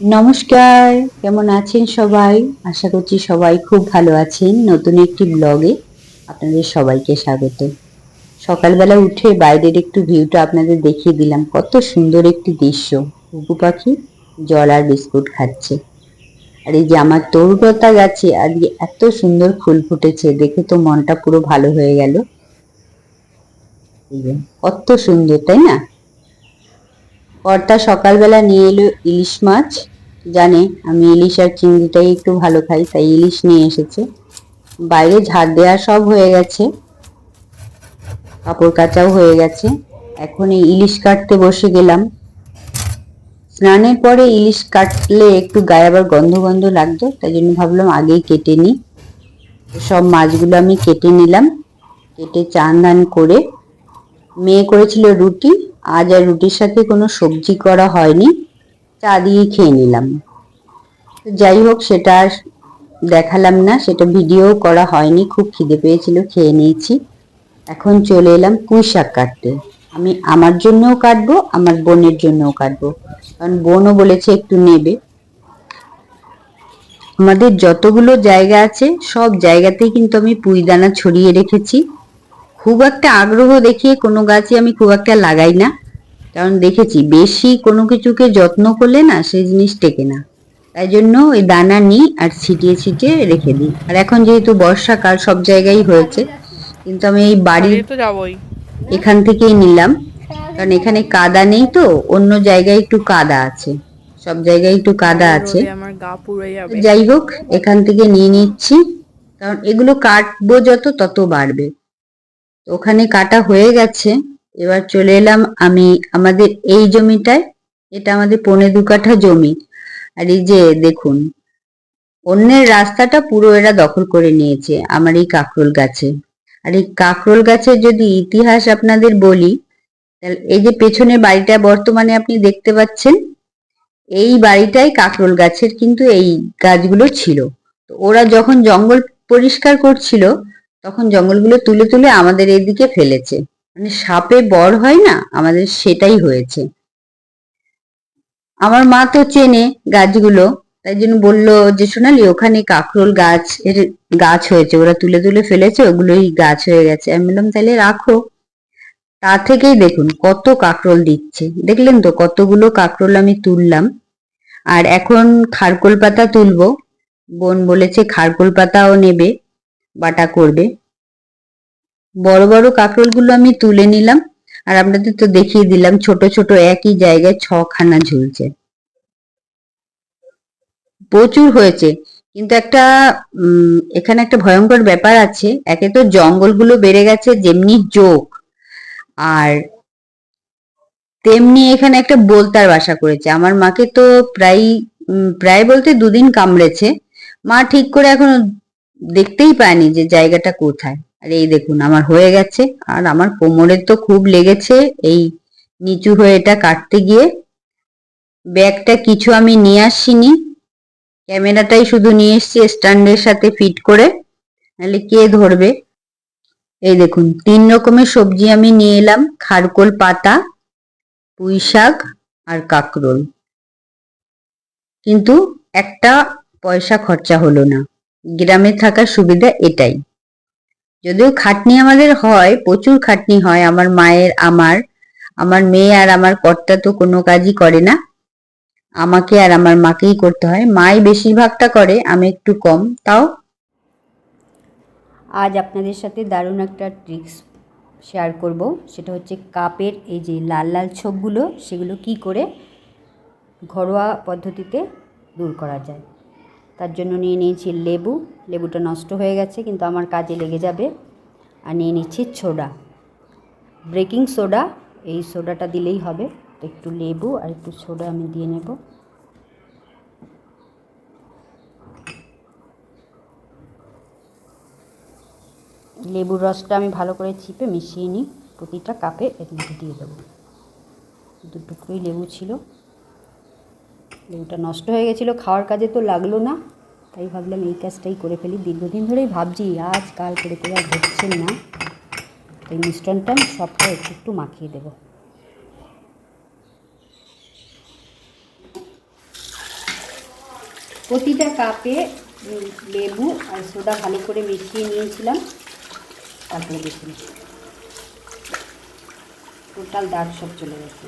নমস্কার, কেমন আছেন সবাই? আশা করছি সবাই খুব ভালো আছেন। নতুন একটি ব্লগে আপনাদের সবাইকে স্বাগত। সকালবেলা উঠে বাইরের একটু ভিউটা আপনাদের দেখিয়ে দিলাম। কত সুন্দর একটি দৃশ্য। ঘুঘু পাখি জল আর বিস্কুট খাচ্ছে। আর এই যে আমার তরুলতা গাছে আজকে এত সুন্দর ফুল ফুটেছে, দেখে তো মনটা পুরো ভালো হয়ে গেল। কত সুন্দর, তাই না? কর্তা সকালবেলা নিয়ে এলো ইলিশ মাছ। জানে, আমি ইলিশ আর চিংড়িটাই একটু ভালো খাই, তাই ইলিশ নিয়ে এসেছে। বাইরে ঝাড় দেওয়া সব হয়ে গেছে। কাপড় কাচাও হয়ে গেছে। এখন এই ইলিশ কাটতে বসে গেলাম। স্নানের পরে ইলিশ কাটলে একটু গায়ে আবার গন্ধ গন্ধ লাগতো, তাই জন্য ভাবলাম আগেই কেটে নিই। সব মাছগুলো আমি কেটে নিলাম। কেটে চান দান করে মেয়ে করেছিল রুটি। আজ আর রুটির সাথে কোনো সবজি করা হয়নি। চা দিয়ে খেয়ে নিলাম। তো যাই হোক, সেটা দেখালাম না, সেটা ভিডিও করা হয়নি, খুব খিদে পেয়েছিল, খেয়ে নিয়েছি। এখন চলে এলাম পুঁই শাক কাটতে। আমি আমার জন্যও কাটবো, আমার বোনের জন্যও কাটবো। কারণ বোনও বলেছে একটু নেবে। আমাদের যতগুলো জায়গা আছে, সব জায়গাতেই কিন্তু আমি পুঁই দানা ছড়িয়ে রেখেছি। খুব একটা আগ্রহ দেখিয়ে কোনো গাছই আমি খুব একটা লাগাই না। কারণ দেখেছি বেশি কোনো কিছুকে যত্ন করলে না সেই জিনিস টেকে না। তাই জন্য ওই দানা নিই আর ছিটিয়ে ছিটিয়ে রেখে দিই। আর এখন যেহেতু বর্ষাকাল সব জায়গায় হয়েছে কিন্তু আমি এই বাড়ির এখান থেকেই নিলাম। কারণ এখানে কাদা নেই তো অন্য জায়গায় একটু কাদা আছে। সব জায়গায় একটু কাদা আছে। যাই হোক এখান থেকে নিয়ে নিচ্ছি। কারণ এগুলো কাটবো যত তত বাড়বে। ওখানে কাটা হয়ে গেছে। এবার চলে এলাম আমি আমাদের এই জমিটায়। এটা আমাদের পনে দু কাঠা জমি। আর এই যে দেখুন, অন্যের রাস্তাটা পুরো এরা দখল করে নিয়েছে আমার এই কাকরোল গাছে। আর এই কাকরোল গাছের যদি ইতিহাস আপনাদের বলি, তাহলে এই যে পেছনে বাড়িটা বর্তমানে আপনি দেখতে পাচ্ছেন, এই বাড়িটাই কাকরোল গাছের কিন্তু এই গাছগুলো ছিল। তো ওরা যখন জঙ্গল পরিষ্কার করছিল, তখন জঙ্গলগুলো তুলে তুলে আমাদের এইদিকে ফেলেছে। মানে সাপে বড় হয় না, আমাদের সেটাই হয়েছে। আমার মা তো চেনে গাছগুলো, তাই জন্য বলল যে, সোনালি, ওখানে কাকরোল গাছ, এর গাছ হয়েছে, ওরা তুলে তুলে ফেলেছে, ওগুলোই গাছ হয়ে গেছে। আমি বললাম, তাহলে রাখো। তা থেকেই দেখুন কত কাকরোল দিচ্ছে। দেখলেন তো কতগুলো কাকরোল আমি তুললাম। আর এখন খারকোল পাতা তুলবো, বোন বলেছে খারকোল পাতাও নেবে, বাটা করবে। বড় বড় কাকরোলগুলো আমি তুলে নিলাম, আর আপনাদের তো দেখিয়ে দিলাম, ছোট ছোট একই জায়গায় ছখানা ঝুলছে। প্রচুর হয়েছে, কিন্তু একটা এখানে একটা ভয়ঙ্কর ব্যাপার আছে, একে তো জঙ্গলগুলো বেড়ে গেছে যেমনি যোগ, আর তেমনি এখানে একটা বোলতার বাসা করেছে। আমার মাকে তো প্রায় প্রায় বলতে দুদিন কামড়েছে, মা ঠিক করে এখনও দেখতেই পায়নি যে জায়গাটা কোথায়। আর এই দেখুন, আমার হয়ে গেছে। আর আমার কোমরে তো খুব লেগেছে। এই নিচু হয়ে এটা কাটতে গিয়ে ব্যাগটা কিছু আমি নিয়ে আসিনি। ক্যামেরাটাই শুধু নিয়ে এসছি স্ট্যান্ডের সাথে ফিট করে। নাহলে কে ধরবে? এই দেখুন, তিন রকমের সবজি আমি নিয়ে এলাম। খারকোল, পাতা, পুঁই শাক আর কাকরোল। কিন্তু একটা পয়সা খরচা হলো না। গ্রামে থাকার সুবিধা এটাই। যদিও খাটনি আমাদের হয়, প্রচুর খাটনি হয় আমার মায়ের, আমার আমার মেয়ে আর আমার কর্তা তো কোনো কাজই করে না। আমাকে আর আমার মাকেই করতে হয়। মাই বেশিরভাগটা করে, আমি একটু কম। তাও? আজ আপনাদের সাথে দারুণ একটা ট্রিক্স শেয়ার করব। সেটা হচ্ছে কাপের এই যে লাল লাল ছোপগুলো, সেগুলো কি করে ঘরোয়া পদ্ধতিতে দূর করা যায়। তার জন্য নিয়ে নিয়েছি লেবু। লেবুটা নষ্ট হয়ে গেছে, কিন্তু আমার কাজে লেগে যাবে। আর নিয়ে নিচ্ছি সোডা। ব্রেকিং সোডা, এই সোডাটা দিলেই হবে। তো একটু লেবু আর একটু সোডা আমি দিয়ে নেব। লেবুর রসটা আমি ভালো করে চিপে মিশিয়ে নিই। প্রতিটা কাপে এর মধ্যে দিয়ে দেবো। দু টুকরোই লেবু ছিল। লেবুটা নষ্ট হয়ে গেছিল, খাওয়ার কাজে তো লাগল না। তাই ভাবলাম এই কাজটাই করে ফেলি। দীর্ঘদিন ধরেই ভাবছি, আজ কাল করে করে আর হচ্ছেন না। তো এই মিশ্রণটা আমি সবটা একটু একটু মাখিয়ে দেবো। প্রতিটা কাপে লেবু আর সোডা ভালো করে মিশিয়ে নিয়েছিলাম। তারপরে দেখুন, টোটাল দাগ সব চলে গেছে।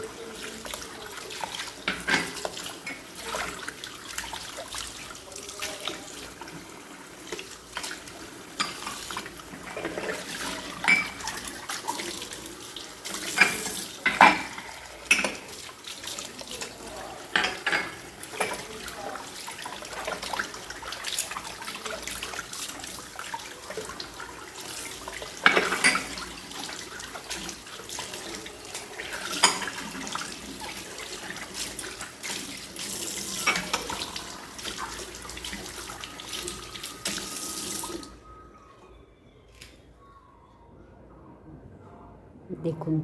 দেখুন,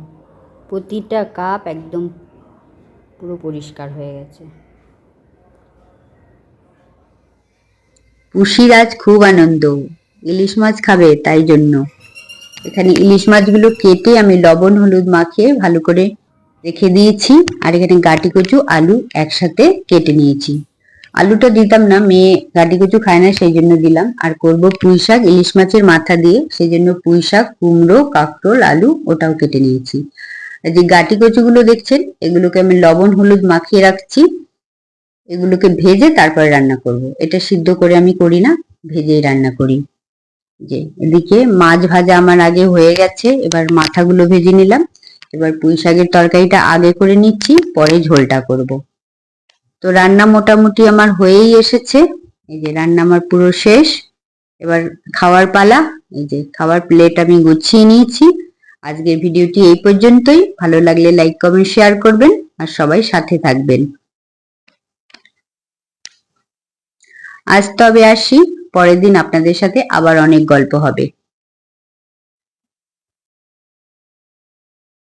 প্রতিটা কাপ একদম পুরো পরিষ্কার হয়ে গেছে। পুষির আজ খুব আনন্দ। ইলিশ মাছ খাবে, তাই জন্য। এখানে ইলিশ মাছগুলো কেটে আমি লবণ, হলুদ মাখিয়ে ভালো করে রেখে দিয়েছি। আর এখানে গাটি কচু, আলু একসাথে কেটে নিয়েছি। আলুটা দিতাম না, মেয়ে গাটি কচু খায় না, সেই জন্য দিলাম। আর করব পুঁই শাক, ইলিশ মাছের মাথা দিয়ে, সেই জন্য পুঁই শাক, কুমড়ো, কাঁকরোল, আলু, ওটাও কেটে নিয়েছি। যে গাটি কচুগুলো দেখছেন, এগুলোকে আমি লবণ, হলুদ মাখিয়ে রাখছি। এগুলোকে ভেজে তারপরে রান্না করব। এটা সিদ্ধ করে আমি করি না, ভেজেই রান্না করি। যে এদিকে মাছ ভাজা আমার আগে হয়ে গেছে, এবার মাথাগুলো ভেজে নিলাম। এবার পুঁই শাকের তরকারিটা আগে করে নিচ্ছি, পরে ঝোলটা করব। তো রান্না মোটামুটি আমার হয়েই এসেছে। এই যে রান্না আমার পুরো শেষ। এবার খাওয়ার পালা। এই যে খাওয়ার প্লেট আমি গুছিয়ে নিয়েছি। আজকের ভিডিওটি এই পর্যন্তই। ভালো লাগলে লাইক কমেন্ট শেয়ার করবেন। আর সবাই সাথে থাকবেন। আজ তবে আসি। পরের দিন আপনাদের সাথে আবার অনেক গল্প হবে।